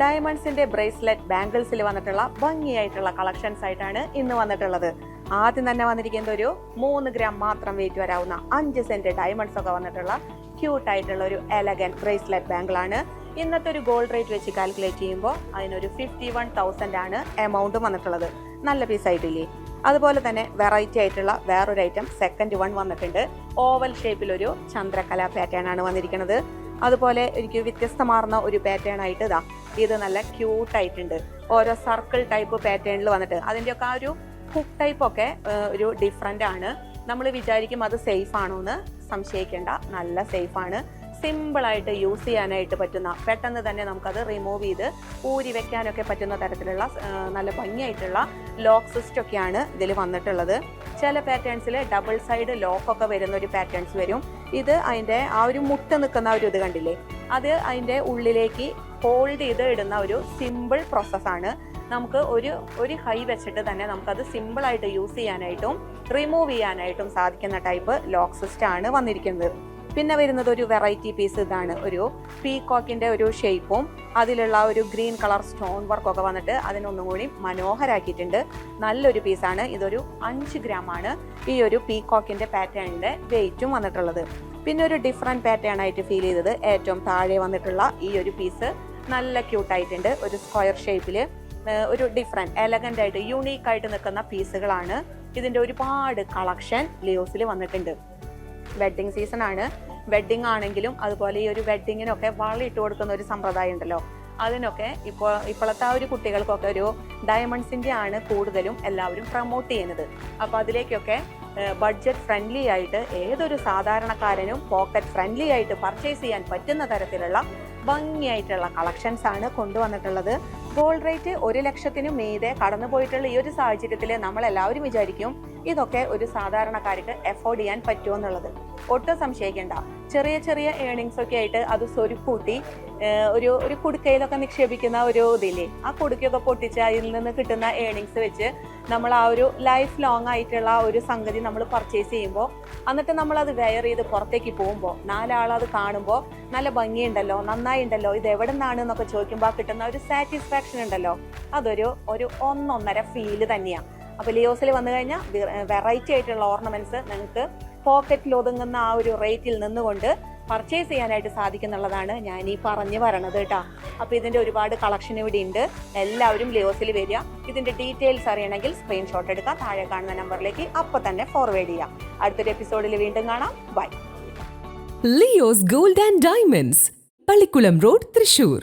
ഡയമണ്ട്സിന്റെ bracelet ബാംഗിൾസിൽ വന്നിട്ടുള്ള ഭംഗിയായിട്ടുള്ള collections ആയിട്ടാണ് ഇന്ന് വന്നിട്ടുള്ളത്. ആദ്യം തന്നെ വന്നിരിക്കുന്നത് ഒരു മൂന്ന് ഗ്രാം മാത്രം വെയിറ്റ് വരാവുന്ന അഞ്ച് സെന്റ് ഡയമണ്ട്സ് ഒക്കെ വന്നിട്ടുള്ള ക്യൂട്ട് ആയിട്ടുള്ള ഒരു എലഗൻ ബ്രേസ്ലെറ്റ് ബാംഗിളാണ് ഇന്നത്തെ ഒരു ഗോൾഡ് റേറ്റ് വെച്ച് കാൽക്കുലേറ്റ് ചെയ്യുമ്പോൾ അതിനൊരു ഫിഫ്റ്റി വൺ തൗസൻഡ് ആണ് എമൗണ്ട് വന്നിട്ടുള്ളത്. നല്ല പീസ് ആയിട്ടില്ലേ? അതുപോലെ തന്നെ വെറൈറ്റി ആയിട്ടുള്ള വേറൊരു ഐറ്റം സെക്കൻഡ് വൺ വന്നിട്ടുണ്ട്. ഓവൽ ഷേപ്പിലൊരു ചന്ദ്രകല പാറ്റേൺ ആണ് വന്നിരിക്കുന്നത്. അതുപോലെ എനിക്ക് വ്യത്യസ്തമാർന്ന ഒരു പാറ്റേൺ ആയിട്ട് ഇതാ ഇത് നല്ല ക്യൂട്ട് ആയിട്ടുണ്ട്. ഓരോ സർക്കിൾ ടൈപ്പ് പാറ്റേണിൽ വന്നിട്ട്. അതിന്റെയൊക്കെ ആ ഒരു ഹുക്ക് ടൈപ്പ് ഒക്കെ ഒരു ഡിഫറെന്റ് ആണ്. നമ്മൾ വിചാരിക്കും അത് സേഫ് ആണോ എന്ന് സംശയിക്കേണ്ട. നല്ല സേഫ് ആയിട്ട് യൂസ് ചെയ്യാനായിട്ട് പറ്റുന്ന പെട്ടെന്ന് തന്നെ നമുക്കത് റിമൂവ് ചെയ്ത് ഊരി വെക്കാനൊക്കെ പറ്റുന്ന തരത്തിലുള്ള നല്ല ഭംഗിയായിട്ടുള്ള ലോക്ക് സിസ്റ്റൊക്കെയാണ് ഇതിൽ വന്നിട്ടുള്ളത്. ചില പാറ്റേൺസിൽ ഡബിൾ സൈഡ് ലോക്കൊക്കെ വരുന്ന ഒരു പാറ്റേൺസ് വരും. ഇത് അതിന്റെ ആ ഒരു മുട്ട നിൽക്കുന്ന ഒരു ഇത് കണ്ടില്ലേ? അത് അതിന്റെ ഉള്ളിലേക്ക് ഹോൾഡ് ചെയ്ത് ഇടുന്ന ഒരു സിമ്പിൾ പ്രോസസ്സാണ് നമുക്ക് ഒരു ഒരു ഹൈ വെച്ചിട്ട് തന്നെ നമുക്കത് സിമ്പിളായിട്ട് യൂസ് ചെയ്യാനായിട്ടും റിമൂവ് ചെയ്യാനായിട്ടും സാധിക്കുന്ന ടൈപ്പ് ലോക്ക് സിസ്റ്റാണ് വന്നിരിക്കുന്നത്. പിന്നെ വരുന്നത് ഒരു വെറൈറ്റി പീസ് ഇതാണ്. ഒരു പീകോക്കിന്റെ ഒരു ഷേപ്പും അതിലുള്ള ഒരു ഗ്രീൻ കളർ സ്റ്റോൺ വർക്കൊക്കെ വന്നിട്ട് അതിനൊന്നും കൂടി മനോഹരാക്കിയിട്ടുണ്ട്. നല്ലൊരു പീസാണ് ഇതൊരു അഞ്ച് ആണ് ഈ ഒരു പീകോക്കിന്റെ പാറ്റേണിന്റെ വെയിറ്റും വന്നിട്ടുള്ളത്. പിന്നെ ഒരു ഡിഫറെന്റ് പാറ്റേൺ ആയിട്ട് ഫീൽ ചെയ്തത് ഏറ്റവും താഴെ വന്നിട്ടുള്ള ഈ ഒരു പീസ് നല്ല ക്യൂട്ടായിട്ടുണ്ട് ഒരു സ്ക്വയർ ഷേപ്പിൽ ഒരു ഡിഫറെന്റ് എലഗന്റ് ആയിട്ട് യൂണീക്ക് ആയിട്ട് നിൽക്കുന്ന പീസുകളാണ് ഇതിന്റെ ഒരുപാട് കളക്ഷൻ ലിയോസിൽ വന്നിട്ടുണ്ട്. വെഡ്ഡിങ് സീസൺ ആണ്. വെഡ്ഡിങ് ആണെങ്കിലും അതുപോലെ ഈ ഒരു വെഡ്ഡിങ്ങിനൊക്കെ വള ഇട്ട് കൊടുക്കുന്ന ഒരു സമ്പ്രദായം ഉണ്ടല്ലോ. അതിനൊക്കെ ഇപ്പോൾ ഇപ്പോഴത്തെ ആ ഒരു കുട്ടികൾക്കൊക്കെ ഒരു ഡയമണ്ട്സിന്റെ ആണ് കൂടുതലും എല്ലാവരും പ്രൊമോട്ട് ചെയ്യുന്നത്. അപ്പോൾ അതിലേക്കൊക്കെ ബഡ്ജറ്റ് ഫ്രണ്ട്ലി ആയിട്ട് ഏതൊരു സാധാരണക്കാരനും പോക്കറ്റ് ഫ്രണ്ട്ലി ആയിട്ട് പർച്ചേസ് ചെയ്യാൻ പറ്റുന്ന തരത്തിലുള്ള ഭംഗിയായിട്ടുള്ള കളക്ഷൻസ് ആണ് കൊണ്ടുവന്നിട്ടുള്ളത്. ഗോൾഡ് റേറ്റ് ഒരു ലക്ഷത്തിന് മീതെ കടന്നുപോയിട്ടുള്ള ഈ ഒരു സാഹചര്യത്തിൽ നമ്മൾ എല്ലാവരും വിചാരിക്കും ഇതൊക്കെ ഒരു സാധാരണക്കാർക്ക് എഫോർഡ് ചെയ്യാൻ പറ്റുമോ എന്നുള്ളത്. ഒട്ടും സംശയിക്കേണ്ട. ചെറിയ ചെറിയ ഏണിങ്സ് ഒക്കെ ആയിട്ട് അത് സ്വരുക്കൂട്ടി ഒരു ഒരു കുടുക്കയിലൊക്കെ നിക്ഷേപിക്കുന്ന ഒരു ഇതില്ലേ ആ കുടുക്കയൊക്കെ പൊട്ടിച്ച് അതിൽ നിന്ന് കിട്ടുന്ന ഏണിങ്സ് വെച്ച് നമ്മൾ ആ ഒരു ലൈഫ് ലോങ് ആയിട്ടുള്ള ഒരു സംഗതി നമ്മൾ പർച്ചേസ് ചെയ്യുമ്പോൾ എന്നിട്ട് നമ്മൾ അത് വെയർ ചെയ്ത് പുറത്തേക്ക് പോകുമ്പോൾ നാലാളത് കാണുമ്പോൾ നല്ല ഭംഗിയുണ്ടല്ലോ നന്നായി ഉണ്ടല്ലോ ഇത് എവിടെ നിന്നാണ് എന്നൊക്കെ ചോദിക്കുമ്പോൾ കിട്ടുന്ന ഒരു സാറ്റിസ്ഫാക്ഷൻ ഉണ്ടല്ലോ. അതൊരു ഒരു ഒന്നൊന്നര ഫീൽ തന്നെയാണ് അപ്പോൾ ലിയോസിൽ വന്നു കഴിഞ്ഞാൽ വെറൈറ്റി ആയിട്ടുള്ള ഓർണമെന്റ്സ് നിങ്ങൾക്ക് പോക്കറ്റിൽ ഒതുങ്ങുന്ന ആ ഒരു റേറ്റിൽ നിന്നുകൊണ്ട് പർച്ചേസ് ചെയ്യാനായിട്ട് സാധിക്കുന്നുള്ളതാണ് ഞാൻ ഈ പറഞ്ഞു പറയണത് കേട്ടോ. അപ്പോൾ ഇതിന്റെ ഒരുപാട് കളക്ഷൻ ഇവിടെ ഉണ്ട്. എല്ലാവരും ലിയോസിൽ വരിക. ഇതിന്റെ ഡീറ്റെയിൽസ് അറിയണമെങ്കിൽ സ്ക്രീൻഷോട്ട് എടുക്കുക താഴെ കാണുന്ന നമ്പറിലേക്ക് അപ്പോൾ തന്നെ ഫോർവേഡ് ചെയ്യാം. അടുത്തൊരു എപ്പിസോഡിൽ വീണ്ടും കാണാം. Bye Leo's gold and diamonds Pallikkulam road Thrissur